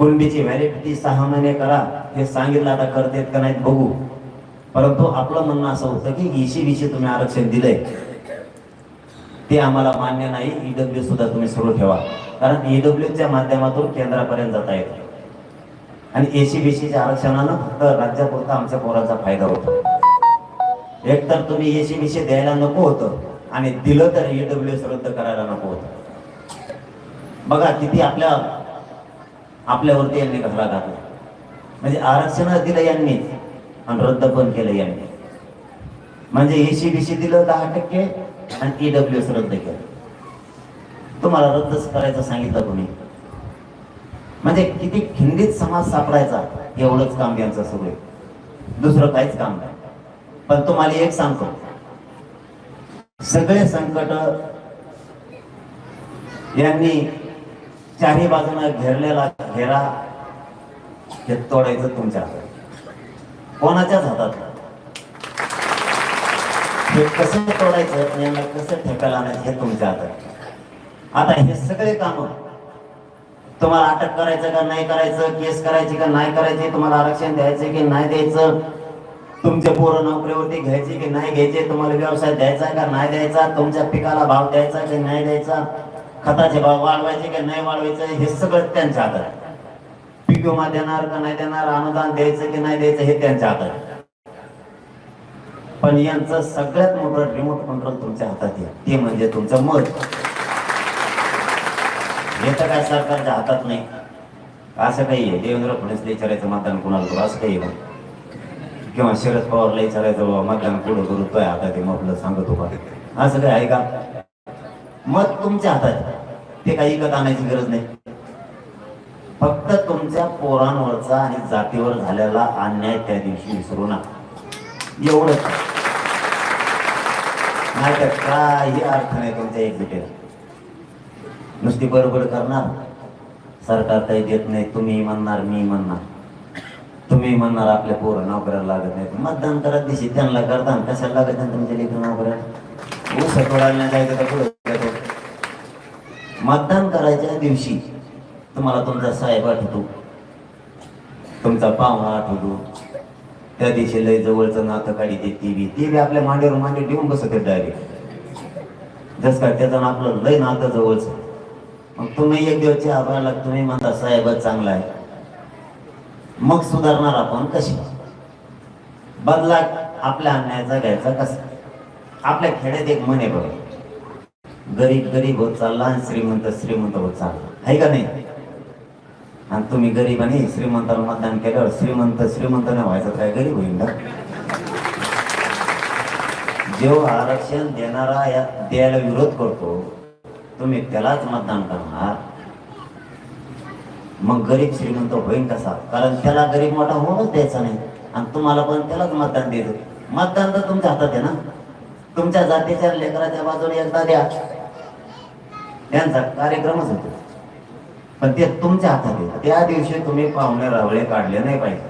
कुणबीची validity सहा महिने करा. हे सांगितलं आता करतेत का नाहीत बघू. परंतु आपलं म्हणणं असं होतं की ईशी विषयी तुम्ही आरक्षण दिलंय. ते आम्हाला मान्य नाही. ईडब्ल्यू सुद्धा तुम्ही सुरू ठेवा. कारण ईडब्ल्यूच्या माध्यमातून केंद्रापर्यंत जाता येतो. आणि एसी बीसीच्या आरक्षणानं फक्त राज्यापुरता आमच्या पोरांचा फायदा होतो. एकतर तुम्ही एसी बीसी द्यायला नको होतं. आणि दिलं तर ईडब्ल्यू रद्द करायला नको होतं. बघा किती आपल्या आपल्यावरती यांनी घाला घातला. म्हणजे आरक्षण दिलं यांनी आणि रद्द पण केलं यांनी. म्हणजे एसी बीसी दिलं दहा टक्के आणि ईडब्ल्यू रद्द केलं. तुम्हाला रद्दच करायचं सांगितलं कोणी म्हणजे किती खिंडीत समाज सापडायचा एवढंच काम यांचं सुरू आहे दुसरं काहीच काम नाही. पण तुम्हाला एक सांगतो. सगळे संकट यांनी चारही बाजूने घेरलेला घेरा हे तोडायचं तुमच्या हातात. कोणाच्याच हातात हे कसं तोडायचं यांना कसं ठेकायला आणायचं हे तुमच्या हातात. आता हे सगळे काम तुम्हाला अटक करायचं का नाही करायचं केस करायची का नाही करायची तुम्हाला आरक्षण द्यायचं की नाही द्यायचं तुमच्या पोरं नोकरीवरती घ्यायचे की नाही घ्यायचे तुम्हाला व्यवसाय द्यायचा का नाही द्यायचा तुमच्या पिकाला भाव द्यायचा की नाही द्यायचा खताचे भाव वाढवायचे की नाही वाढवायचं हे सगळं त्यांच्या हातात आहे. पीक विमा देणार का नाही देणार अनुदान द्यायचं की नाही द्यायचं हे त्यांच्या हातात आहे. पण यांचं सगळ्यात मोठं रिमोट कंट्रोल तुमच्या हातात आहे. ते म्हणजे तुमचं मत. हे तर काय सरकारच्या हातात नाही. असं काही आहे. देवेंद्र फडणवीसला विचारायचं मतदान कुणाला करू? असं काही आहे किंवा शरद पवारला विचारायचं बाबा मतदान कुठं करू? तो हातात ते मग आपलं सांगतो का असं काही आहे का? मत तुमच्या हातात ते काही विकत आणायची गरज नाही. फक्त तुमच्या पोरांवरचा आणि जातीवर झालेला अन्याय त्या दिवशी विसरू नका. एवढंच. नाही तर काही अर्थ नाही तुमच्या एक्झिटेला नुसती बरोबर करणार. सरकार काही देत नाही. तुम्ही म्हणणार मी म्हणणार. तुम्ही म्हणणार आपल्या पोरं नोकऱ्याला लागत नाही मतदान करत दिशी त्यांना करता कशाला लागत नाही तुमच्या लेखन नोकऱ्या ऊस तोडायला नाही जायचं तर पुढे. मतदान करायच्या दिवशी तुम्हाला तुमचा साहेब आठवतो. तुमचा पाहुणा आठवतो. त्या दिवशी लय जवळचं नातं काढी ते ती बी ती बी आपल्या मांडीवर मांडी ठेवून बसत डायरेक्ट जस काय त्याचं आपलं लय नातं जवळचं. मग तुम्ही एक दिवस आभारला तुम्ही म्हणता साहेबच चांगला आहे. मग सुधारणार आपण कशी? बदला आपल्या अन्यायाचा घ्यायचा कसा? आपल्या खेड्यात एक म्हणे बघा. गरीब गरीब होत चालला आणि श्रीमंत श्रीमंत होत चालला. आहे का नाही? आणि तुम्ही गरीब आणि श्रीमंताला मतदान केल्यावर श्रीमंत श्रीमंत नाही व्हायचं काय? गरीब होईल ना? जेव्हा आरक्षण देणारा या द्यायला विरोध करतो तुम्ही त्यालाच मतदान करणार. मग गरीब श्रीमंत होईल कसा कारण त्याला गरीब मोठा होऊनच द्यायचा नाही. आणि तुम्हाला पण त्यालाच मतदान द्यायचं. मतदान तर तुमच्या हातात आहे ना? तुमच्या जातीच्या लेकराच्या बाजूने एकदा द्या. त्यांचा कार्यक्रमच होतो. पण ते तुमच्या हातात आहे त्या दिवशी तुम्ही पाहुणे रावळे काढले नाही पाहिजे.